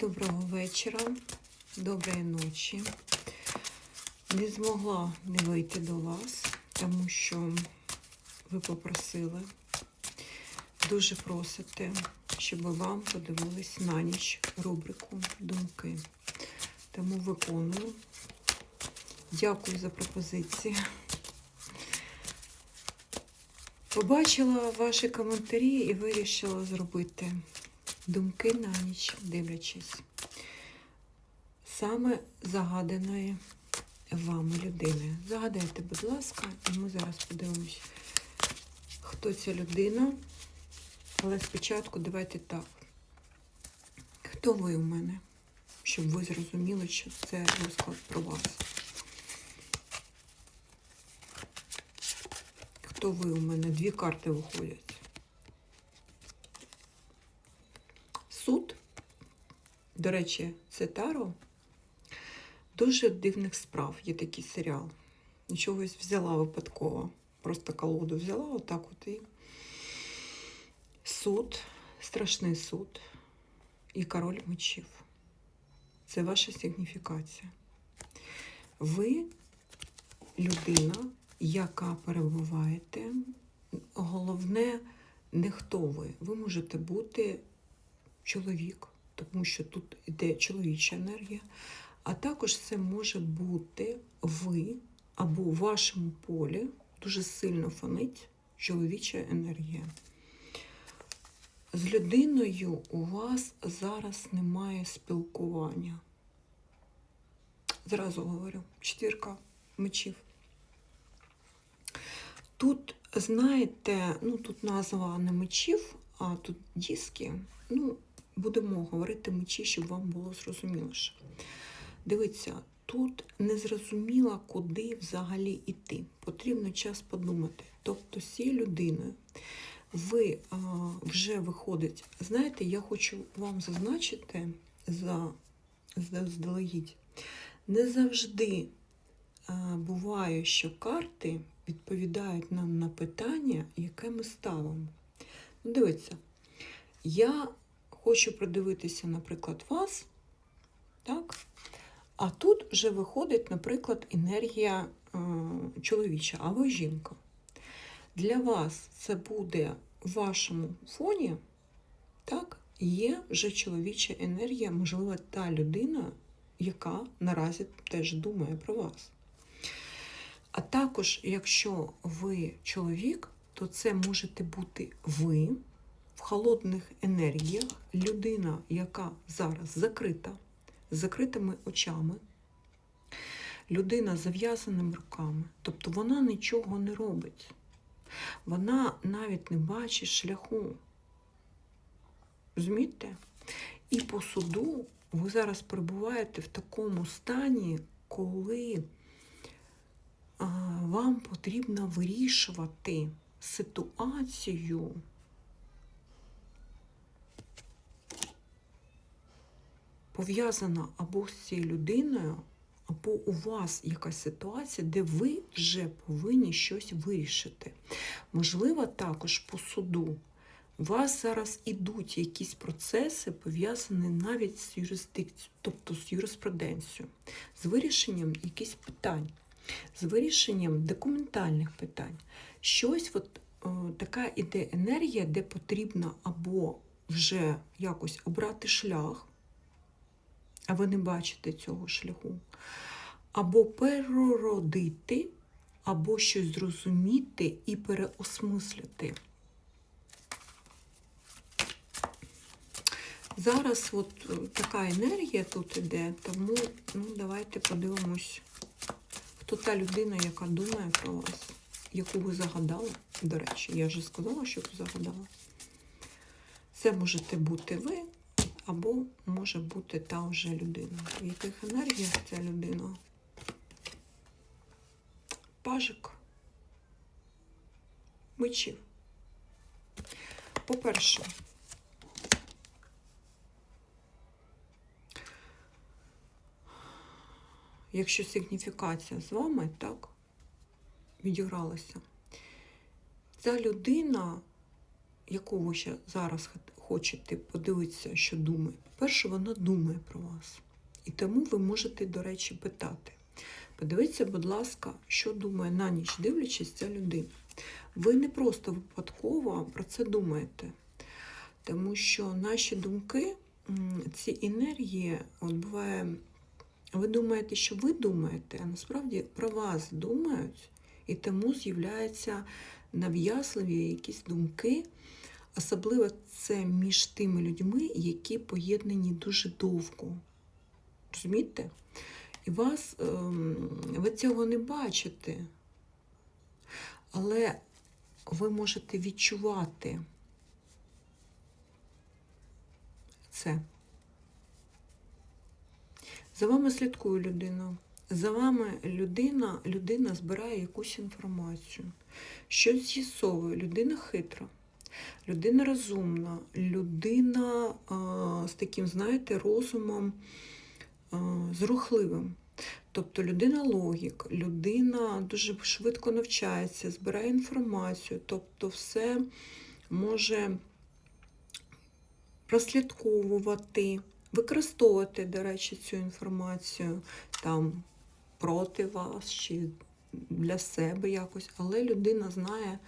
Доброго вечора, доброї ночі. Не змогла не вийти до вас, тому що ви попросили, дуже просите, щоб вам подивились на ніч рубрику Думки. Тому виконую. Дякую за пропозиції. Побачила ваші коментарі і вирішила зробити думки на ніч, дивлячись. Саме загаданої вами людини. Загадайте, будь ласка, і ми зараз подивимось, хто ця людина. Але спочатку давайте так. Хто ви у мене? Щоб ви зрозуміли, що це розклад про вас. Хто ви у мене? Дві карти виходять. Суд, до речі, це Таро. Дуже дивних справ. Є такий серіал. Нічогось взяла випадково. Просто колоду взяла, отак от і. Суд, страшний суд і король мечів. Це ваша сигніфікація. Ви людина, яка перебуваєте. Головне, не хто ви. Ви можете бути чоловік, тому що тут йде чоловіча енергія, а також це може бути ви або у вашому полі дуже сильно фонить чоловіча енергія. З людиною у вас зараз немає спілкування. Зразу говорю, четвірка мечів. Тут, знаєте, ну тут назва не мечів, а тут диски. Ну, будемо говорити мечі, щоб вам було зрозуміліше. Дивіться, тут не зрозуміло, куди взагалі йти. Потрібно час подумати. Тобто, з цією людиною ви а, вже виходить. Знаєте, я хочу вам зазначити за заздалегідь. Не завжди а, буває, що карти відповідають нам на питання, яке ми ставимо. Ну, Дивіться, я хочу придивитися, наприклад, вас, так? А тут вже виходить, наприклад, енергія е, чоловіча, а ви жінка. Для вас це буде в вашому фоні, так, є вже чоловіча енергія, можливо, та людина, яка наразі теж думає про вас. А також, якщо ви чоловік, то це можете бути ви холодних енергіях, людина, яка зараз закрита, з закритими очами, людина з зав'язаними руками, тобто вона нічого не робить. Вона навіть не бачить шляху. Розумієте? І по суду ви зараз перебуваєте в такому стані, коли вам потрібно вирішувати ситуацію. Пов'язана або з цією людиною, або у вас якась ситуація, де ви вже повинні щось вирішити. Можливо, також по суду у вас зараз ідуть якісь процеси, пов'язані навіть з юрисдикцією, тобто з юриспруденцією, з вирішенням якихось питань, з вирішенням документальних питань. Щось от, о, така іде енергія, де потрібно або вже якось обрати шлях, а ви не бачите цього шляху, або переродити, або щось зрозуміти і переосмислити. Зараз от е, така енергія тут іде, тому ну, давайте подивимось, хто та людина, яка думає про вас, яку ви загадали. До речі, я вже сказала, що ви загадала. Це можете бути ви, або може бути та вже людина. В яких енергіях ця людина? Пажик. Мечів. По-перше, якщо сигніфікація з вами так відігралася, ця людина, яку ви ще зараз хочете подивитися, що думає, по-перше, вона думає про вас. І тому ви можете, до речі, питати. Подивіться, будь ласка, що думає на ніч, дивлячись ця людина. Ви не просто випадково про це думаєте, тому що наші думки, ці енергії, от буває, ви думаєте, що ви думаєте, а насправді про вас думають, і тому з'являються нав'язливі якісь думки, особливо це між тими людьми, які поєднані дуже довго. Розумієте? І вас, ем, ви цього не бачите, але ви можете відчувати це. За вами слідкує людина. За вами людина, людина збирає якусь інформацію. Щось з'ясовує. Людина хитра, людина розумна, людина а, з таким, знаєте, розумом а, зрухливим. Тобто людина логік, людина дуже швидко навчається, збирає інформацію, тобто все може прослідковувати, використовувати, до речі, цю інформацію там проти вас чи для себе якось, але людина знає,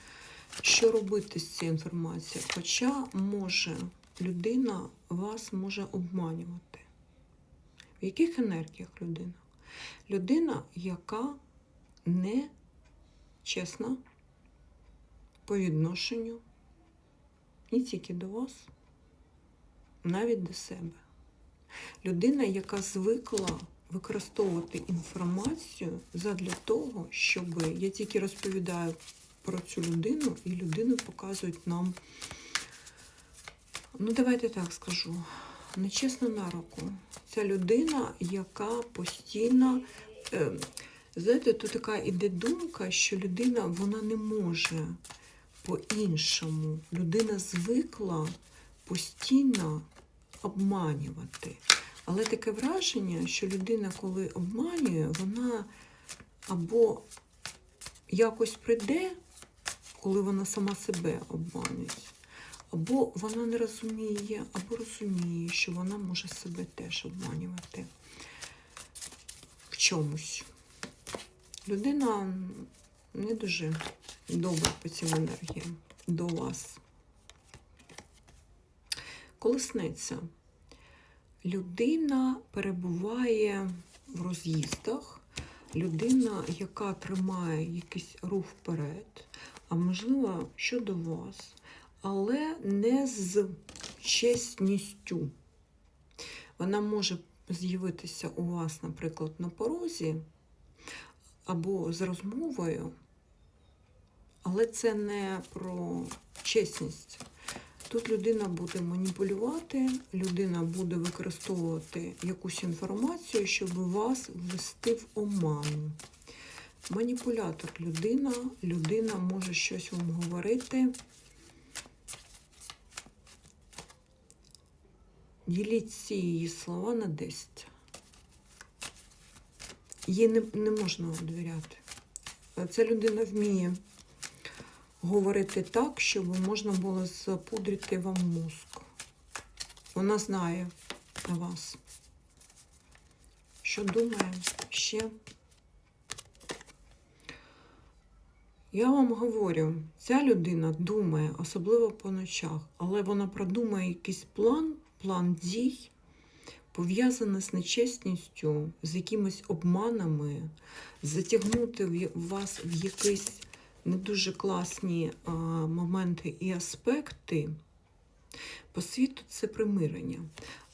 що робити з цією інформацією. Хоча може людина вас може обманювати. В яких енергіях людина? Людина, яка не чесна по відношенню не тільки до вас, навіть до себе. Людина, яка звикла використовувати інформацію задля того, щоб я тільки розповідаю про цю людину, і людину показують нам, ну давайте так скажу, нечесно на руку. Ця людина, яка постійно, е, знаєте, тут така іде думка, що людина вона не може по-іншому. Людина звикла постійно обманювати. Але таке враження, що людина, коли обманює, вона або якось прийде, коли вона сама себе обманює, або вона не розуміє, або розуміє, що вона може себе теж обманювати в чомусь. Людина не дуже добра по цим енергіям до вас. Колесниця. Людина перебуває в роз'їздах, людина, яка тримає якийсь рух вперед, а можливо, щодо вас, але не з чесністю. Вона може з'явитися у вас, наприклад, на порозі або з розмовою, але це не про чесність. Тут людина буде маніпулювати, людина буде використовувати якусь інформацію, щоб вас ввести в оману. Маніпулятор людина, людина може щось вам говорити. Діліть ці її слова на 10. Їй не, не можна довіряти. Ця людина вміє говорити так, щоб можна було запудрити вам мозк. Вона знає на вас. Що думає ще? Я вам говорю, ця людина думає, особливо по ночах, але вона продумає якийсь план, план дій, пов'язаний з нечесністю, з якимись обманами, затягнути вас в якийсь дуже класні а, моменти і аспекти. По світу це примирення.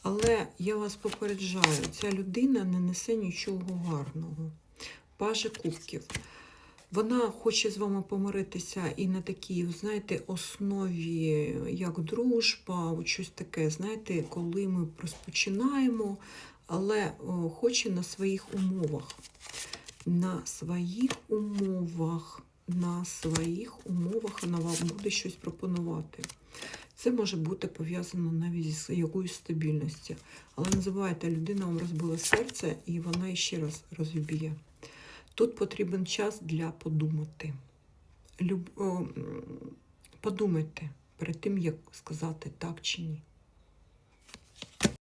Але я вас попереджаю, ця людина не несе нічого гарного. Паже кубків. Вона хоче з вами помиритися і на такій, знаєте, основі, як дружба, щось таке, знаєте, коли ми розпочинаємо, але о, хоче на своїх умовах. На своїх умовах на своїх умовах вона вам буде щось пропонувати. Це може бути пов'язано навіть з якоюсь стабільністю. Але не забувайте, людина вам розбила серце і вона ще раз розіб'є. Тут потрібен час для подумати. Люб... Подумайте, перед тим, як сказати так чи ні.